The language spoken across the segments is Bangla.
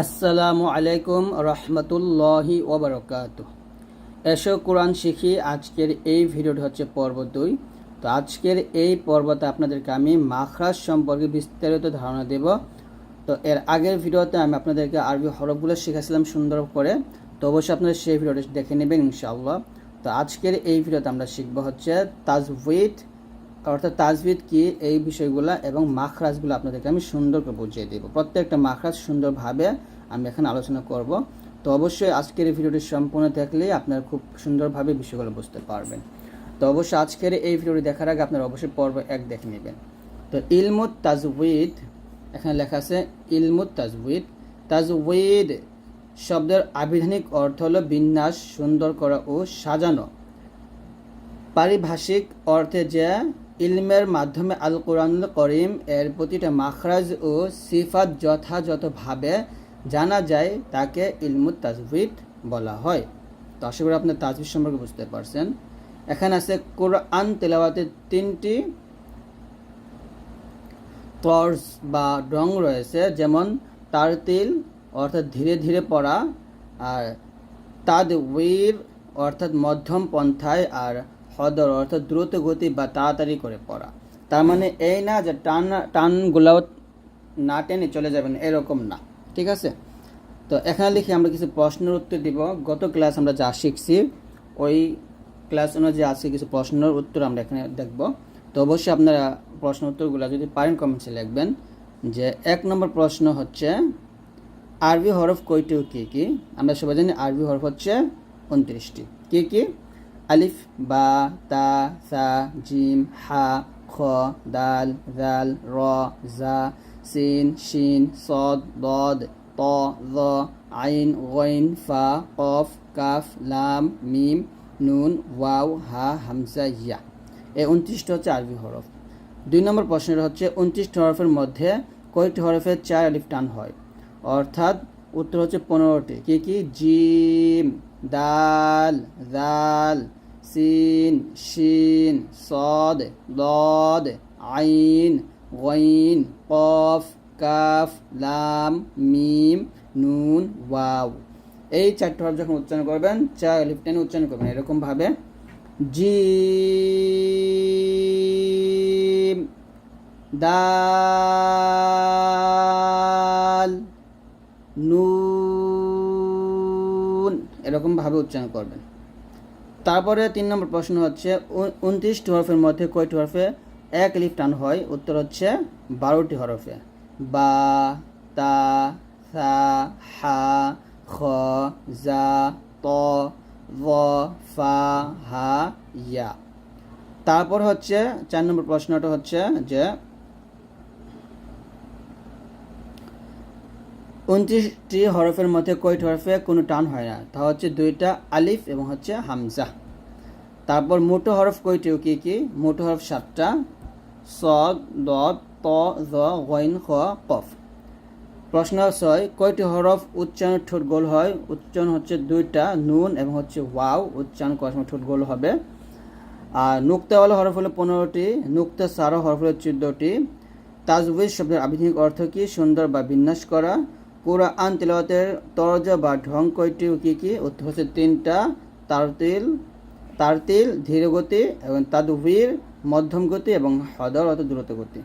আসসালামু আলাইকুম রহমতুল্লাহি ওবরকাত এসো কোরআন শিখি, আজকের এই ভিডিওটি হচ্ছে পর্ব দুই। তো আজকের এই পর্বতে আপনাদেরকে আমি মাখরাজ সম্পর্কে বিস্তারিত ধারণা দেব। তো এর আগের ভিডিওতে আমি আপনাদেরকে আরবি হরফগুলো শিখেছিলাম সুন্দর করে। তো অবশ্যই আপনারা সেই ভিডিওটি দেখে নেবেন ইনশাআল্লাহ। তো আজকের এই ভিডিওতে আমরা শিখব হচ্ছে তাজউইদ অর্থাৎ তাজবিদ কি, এই বিষয়গুলো এবং মাখরাজগুলো আপনাদেরকে আমি সুন্দর করে বুঝিয়ে দেবো। প্রত্যেকটা মাখরাজ সুন্দরভাবে আমি এখানে আলোচনা করব। তো অবশ্যই আজকের এই ভিডিওটি সম্পূর্ণ দেখলেই আপনারা খুব সুন্দরভাবে বিষয়গুলো বুঝতে পারবেন। তো অবশ্যই আজকের এই ভিডিওটি দেখার আগে আপনারা অবশ্যই পর্ব এক দেখে নেবেন। তো ইলমুত তাজউইদ, এখানে লেখা আছে, ইলমুত তাজউইদ। তাজউইদ শব্দের আবিধানিক অর্থ হলো বিন্যাস, সুন্দর করা ও সাজানো। পারিভাষিক অর্থে যে ইলমের মাধ্যমে আল কোরআনুল করিম এর প্রতিটা মাখরাজ ও সিফাত যথাযথভাবে জানা যায়, তাকে ইলমুত তাজভিদ বলা হয়। তো আশা করি আপনার তাজভিদ সম্পর্কে বুঝতে পারছেন। এখানে আছে কোরআন তেলাওয়াতের তিনটি তর্স বা রং রয়েছে, যেমন তারতিল, অর্থাৎ ধীরে ধীরে পড়া, আর তাদউইর, অর্থাৎ মধ্যম পন্থায়, আর হদর, অর্থাৎ দ্রুত গতি বা তাড়াতাড়ি করে পড়া। তার মানে এই না যে টান টানগুলাও না টেনে চলে যাবেন, এরকম না। ঠিক আছে? তো এখানে লিখে আমরা কিছু প্রশ্নের উত্তর দিব। গত ক্লাস আমরা যা শিখছি, ওই ক্লাস অনুযায়ী আজকে কিছু প্রশ্নের উত্তর আমরা এখানে দেখব। তো অবশ্যই আপনারা প্রশ্ন উত্তরগুলো যদি পারেন কমেন্টসে লিখবেন যে, এক নম্বর প্রশ্ন হচ্ছে, আরবি হরফ কয়টি কী কী? আমরা সবাই জানি আরবি হরফ হচ্ছে উনত্রিশটি। কী কী? আলিফ, বা, তা, সা, জিম, হা, খ, দাল, জাল, র, জা, সিন, শিন, সদ, দদ, ত জ আইন, গইন, ফা কফ কাফ, লাম, মিম, নুন, ওয়াও, হা, হামজা, ইয়া। এই উনত্রিশটা হচ্ছে আরবি হরফ। দুই নম্বর প্রশ্নটা হচ্ছে উনত্রিশটি হরফের মধ্যে কয়টি হরফের চার আলিফ টান হয়? অর্থাৎ উত্তর হচ্ছে পনেরোটি। কি কি? জিম, দাল, জাল সিন, শিন, সদ, দদ, আইন, গইন, কফ, কাফ, লাম, মিম, নুন, ওয়াও। এই চারটি হরফ যখন উচ্চারণ করবেন, চা আলিফ টেনে উচ্চারণ করবেন এরকম ভাবে জিম, দাল, নুন এরকম ভাবে উচ্চারণ করবেন। তারপরে তিন নম্বর প্রশ্ন হচ্ছে উনত্রিশটি হরফের মধ্যে কয়টি হরফে এক লিফ টান হয়? উত্তর হচ্ছে বারোটি হরফে। বা, তা, সা, হা, খ, জা, ত, ভ, ফা, হা, ইয়া। তারপর হচ্ছে, চার নম্বর প্রশ্নটা হচ্ছে যে উনত্রিশটি হরফের মধ্যে কয়টি হরফে কোনো টান হয় না। তা হচ্ছে দুইটা আলিফ এবং হচ্ছে হামজা। তারপর মোটো হরফ কয়টি ও কী কী? মোটো হরফ সাতটা। স দ ত, জ খ, কফ। প্রশ্ন ছয়, কয়টি হরফ উচ্চারণ ঠোঁট গোল হয়? উচ্চারণ হচ্ছে দুইটা, নুন এবং হচ্ছে ওয়াও, উচ্চারণ করার সময় ঠোঁট গোল হবে। আর নুক্তাওয়ালা হরফ হলো পনেরোটি, নুক্তা সারো হরফ হলো চোদ্দোটি। তাজউইজ শব্দের আবিধানিক অর্থ কি? সুন্দর বা বিন্যাস করা। কোরআন তেলাওয়াতের তরজা বা ঢং কয়টি কী কী? উত্তর হচ্ছে তিনটা, তারতিল তারতিল, ধীর গতি এবং তাদুভির মধ্যম গতি এবং হদর অত দ্রুত গতি।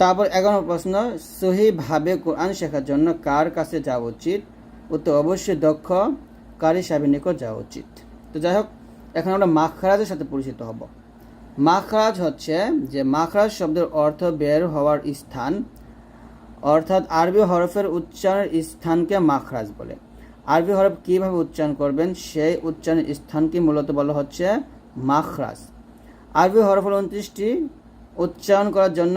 তারপর এগারো প্রশ্ন, সহিভাবে কোরআন শেখার জন্য কার কাছে যাওয়া উচিত? উত্তর অবশ্যই দক্ষ, কারি সাহেবের নিকট যাওয়া উচিত। তো যাই হোক, এখন আমরা মাখরাজের সাথে পরিচিত হব। মাখরাজ হচ্ছে যে মাখরাজ শব্দের অর্থ বের হওয়ার স্থান অর্থাৎ আরবি হরফের উচ্চারণের স্থানকে মাখরাজ বলে। আরবি হরফ কীভাবে উচ্চারণ করবেন? সেই উচ্চারণের স্থানকে মূলত বলা হচ্ছে মাখরাজ। আরবি হরফ উনত্রিশটি। উচ্চারণ করার জন্য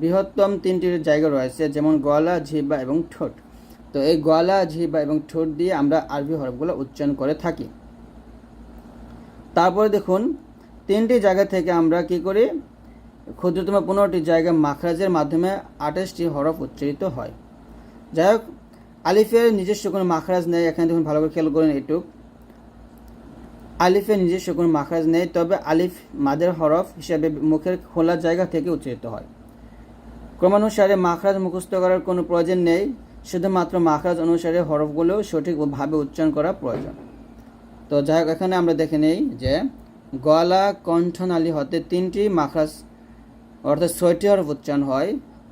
বৃহত্তম তিনটি জায়গা রয়েছে, যেমন গলা ঝিবা এবং ঠোঁট। তো এই গলা ঝিবা এবং ঠোঁট দিয়ে আমরা আরবি হরফগুলো উচ্চারণ করে থাকি। তারপরে দেখুন, তিনটি জায়গা থেকে আমরা কি করি? ক্ষুদ্রতম পনেরোটি জায়গা মাখরাজের মাধ্যমে আঠাশটি হরফ উচ্চারিত হয়। যাই হোক আলিফের নিজস্ব কোনো মাখরাজ নেই, এখানে দেখুন ভালো করে খেয়াল করেন এটুক। আলিফের নিজস্ব কোনো মাখরাজ নেই, তবে আলিফ মাদের হরফ হিসাবে মুখের খোলা জায়গা থেকে উচ্চারিত হয়। ক্রমানুসারে মাখরাজ মুখস্থ করার কোনো প্রয়োজন নেই, শুধুমাত্র মাখরাজ অনুসারে হরফগুলো সঠিকভাবে উচ্চারণ করা প্রয়োজন। তো যাই হোক এখানে আমরা দেখে নেই যে গলা কণ্ঠনালী হতে তিনটি মাখরাজ অর্থাৎ ছয়টি হরফ উচ্চারণ হয়।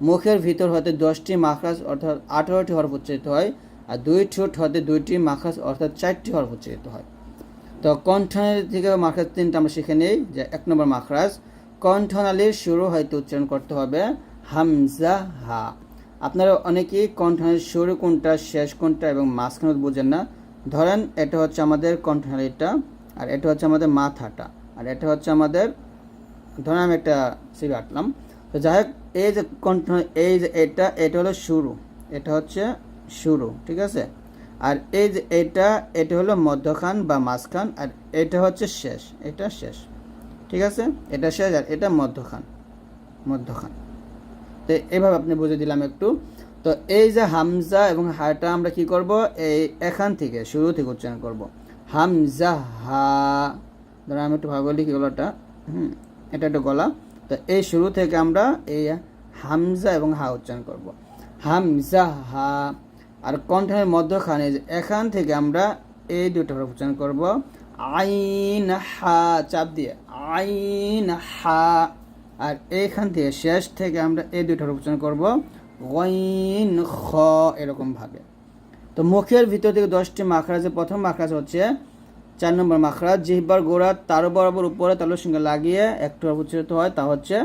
মুখের ভিতর হতে দশটি মাখরাজ অর্থাৎ আঠারোটি হরফ উচ্চারিত হয় আর দুই ঠোঁট হতে দুইটি মাখরাজ অর্থাৎ চারটি হরফ উচ্চারিত হয়। তো কণ্ঠনালী থেকে মাখরাজ তিনটা আমরা শিখে নিই, যে এক নম্বর মাখরাজ কণ্ঠনালীর শুরু হয়তো উচ্চারণ করতে হবে হামজা হা। আপনারা অনেকেই কণ্ঠনালীর শুরু কোনটা, শেষ কোনটা এবং মাঝখানে বোঝেন না। ধরেন এটা হচ্ছে আমাদের কণ্ঠনালীটা আর এটা হচ্ছে আমাদের মাথাটা আর এটা হচ্ছে আমাদের ধরেন আমি একটা সিবি আঁকলাম। তো যাই হোক, এই যে কণ্ঠ এই যে এটা এটা হলো শুরু। এটা হচ্ছে শুরু, ঠিক আছে? আর এই যে এটা এটা হলো মধ্যখান বা মাঝখান, আর এটা হচ্ছে শেষ। এটা শেষ, ঠিক আছে? এটা শেষ আর এটা মধ্যখান মধ্যখান। তো এইভাবে আপনি বুঝে দিলাম একটু। তো এই যে হামজা এবং হাটা আমরা কি করব? এই এখান থেকে, শুরু থেকে উচ্চারণ করব। হামজা হা, ধরো আমি একটু ভালো লিখি গলাটা। হুম এটা একটা গলা। তো এই শুরু থেকে আমরা এই হামজা এবং হা উচ্চারণ করব। হামজা, হা আর কণ্ঠের মধ্যখানে এখান থেকে আমরা এই দুটো হরফ উচ্চারণ করব। আইন, হা, চাপ দিয়ে। আইন, হা আর এইখান থেকে শেষ থেকে আমরা এই দুটো হরফ উচ্চারণ করব। গইন, খ এরকম ভাবে তো মুখের ভিতর থেকে দশটি মাখরাজের প্রথম মাখরাজ হচ্ছে চার নম্বর মাখরাজ, জিহ্বার গোড়া তার বরাবর উপরে তালুর সঙ্গে লাগিয়ে একটু উচ্চারিত হয়, তা হচ্ছে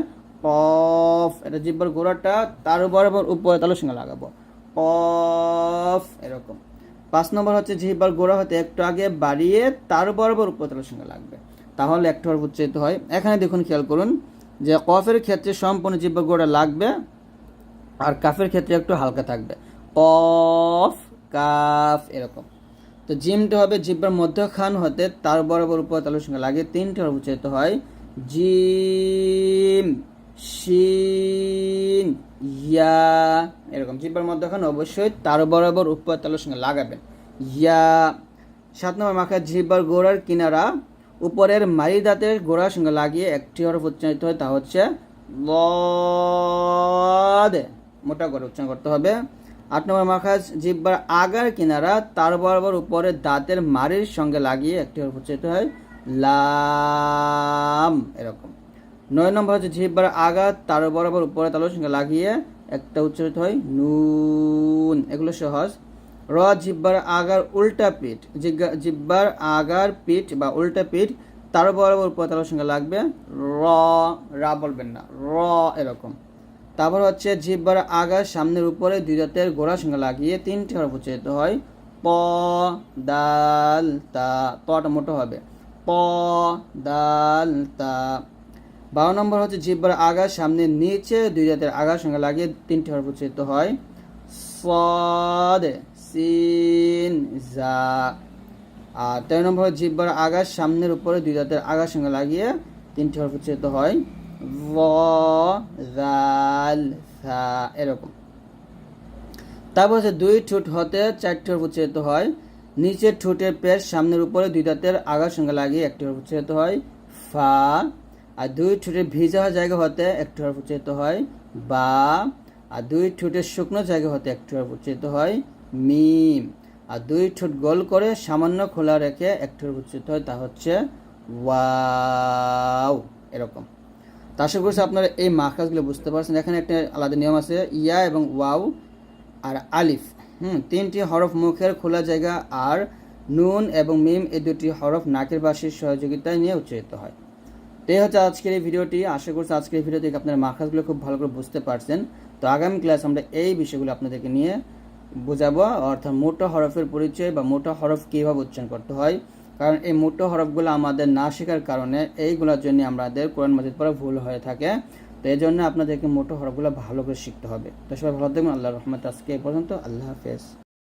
কফ। এটা জিহ্বার গোড়াটা তার বরাবর উপরে তালুর সঙ্গে লাগাবো। কফ, এরকম। পাঁচ নম্বর হচ্ছে জিহ্বার গোড়া হতে একটু আগে বাড়িয়ে তার বরাবর উপরে তালুর সঙ্গে লাগবে। তাহলে একটু উচ্চারিত হয়। এখানে দেখুন, খেয়াল করুন যে কফের ক্ষেত্রে সম্পূর্ণ জিহ্বার গোড়া লাগবে আর কাফের ক্ষেত্রে একটু হালকা থাকবে। কফ, কাফ, এরকম। তো জিমটা হবে জিব্বার মধ্যখান হতে, তার বরাবর উপর তালুর সঙ্গে লাগে তিনটে হরফ উচ্চারিত হয়। জিম ইয়া, এরকম জিব্বার মধ্যখান অবশ্যই তার বরাবর উপর তালুর সঙ্গে লাগাবেন। ইয়া, সাত নম্বর মাখা জিব্বার গোড়ার কিনারা, উপরের মারি দাঁতের গোড়ার সঙ্গে লাগিয়ে একটি হরফ উচ্চারিত হয়, তা হচ্ছে মোটা করে উচ্চারণ করতে হবে। আট নম্বর মাখাজ, জিব্বার আগার কিনারা, তার বরাবর উপরে দাঁতের মারির সঙ্গে লাগিয়ে একটি উচ্চারিত হয়, লাম, এরকম। নয় নম্বর হচ্ছে জিব্বার আগা, তার বরাবর উপরে তালুর সঙ্গে লাগিয়ে একটা উচ্চারিত হয়, নুন। এগুলো সহজ। র, জিব্বার আগার উল্টা পিঠ। জিব্বার আগার পিঠ বা উল্টা পিঠ তার বরাবর উপরে তালুর সঙ্গে লাগবে, র, রা বলবেন না, র, এরকম। তারপর হচ্ছে জিব্বার আগার সামনের উপরে দুই দাঁতের গোড়ার সঙ্গে লাগিয়ে তিনটি হরফ উচ্চারিত হয়। প, দাল, তা। পটা মোটো হবে। প, দাল, তা। বারো নম্বর হচ্ছে জিব্বার আগার সামনে নিচে দুই দাঁতের আগার সঙ্গে লাগিয়ে তিনটি হরফ উচ্চারিত হয়। সদ, সিন, জা। আর তেরো নম্বর জিব্বার আগার সামনের উপরে দুই দাঁতের আগার সঙ্গে লাগিয়ে তিনটি হরফ উচ্চারিত হয়। সা এরকম। তারপর হচ্ছে দুই ঠোঁট হতে চারটি হরফ উচ্চারিত হয়। নিচের ঠোঁটের পেশ সামনের উপরে দুই দাঁতের আগার সঙ্গে লাগিয়ে একটি হরফ উচ্চারিত হয়। ফা, আর দুই ঠোঁটের ভিজা জায়গা হতে একটি হরফ উচ্চারিত হয়। বা, আর দুই ঠোঁটের শুকনো জায়গা হতে একটি হরফ উচ্চারিত হয়। মিম, আর দুই ঠোঁট গোল করে সামান্য খোলা রেখে একটি হরফ উচ্চারিত হয়, তা হচ্ছে ওয়াও, এরকম। তা আশা করছি আপনারা এই মাখাজগুলো বুঝতে পারছেন। এখানে একটা আলাদা নিয়ম আছে, ইয়া এবং ওয়াও আর আলিফ। হুম, তিনটি হরফ মুখের খোলা জায়গা আর নুন এবং মিম এই দুটি হরফ নাকের বাসির সহযোগিতায় নিয়ে উচ্চারিত হয়। তো এই হচ্ছে আজকের এই ভিডিওটি। আশা করছি আজকের এই ভিডিও থেকে আপনারা মাখাজগুলো খুব ভালো করে বুঝতে পারছেন। তো আগামী ক্লাস আমরা এই বিষয়গুলো আপনাদেরকে নিয়ে বোঝাবো। অর্থাৎ মোটা হরফের পরিচয় বা মোটা হরফ কীভাবে উচ্চারণ করতে হয় কারণ এই মোটো হরফগুলো আমাদের না শেখার কারণে এইগুলোর জন্য আমাদের কোরআন মজিদ পড়া ভুল হয়ে থাকে। তো এই জন্য আপনাদেরকে মোটো হরফগুলো ভালো করে শিখতে হবে। তো সবাই ভালো থাকবেন। আল্লাহ রহমত আজকে এই পর্যন্ত। আল্লাহ হাফেজ।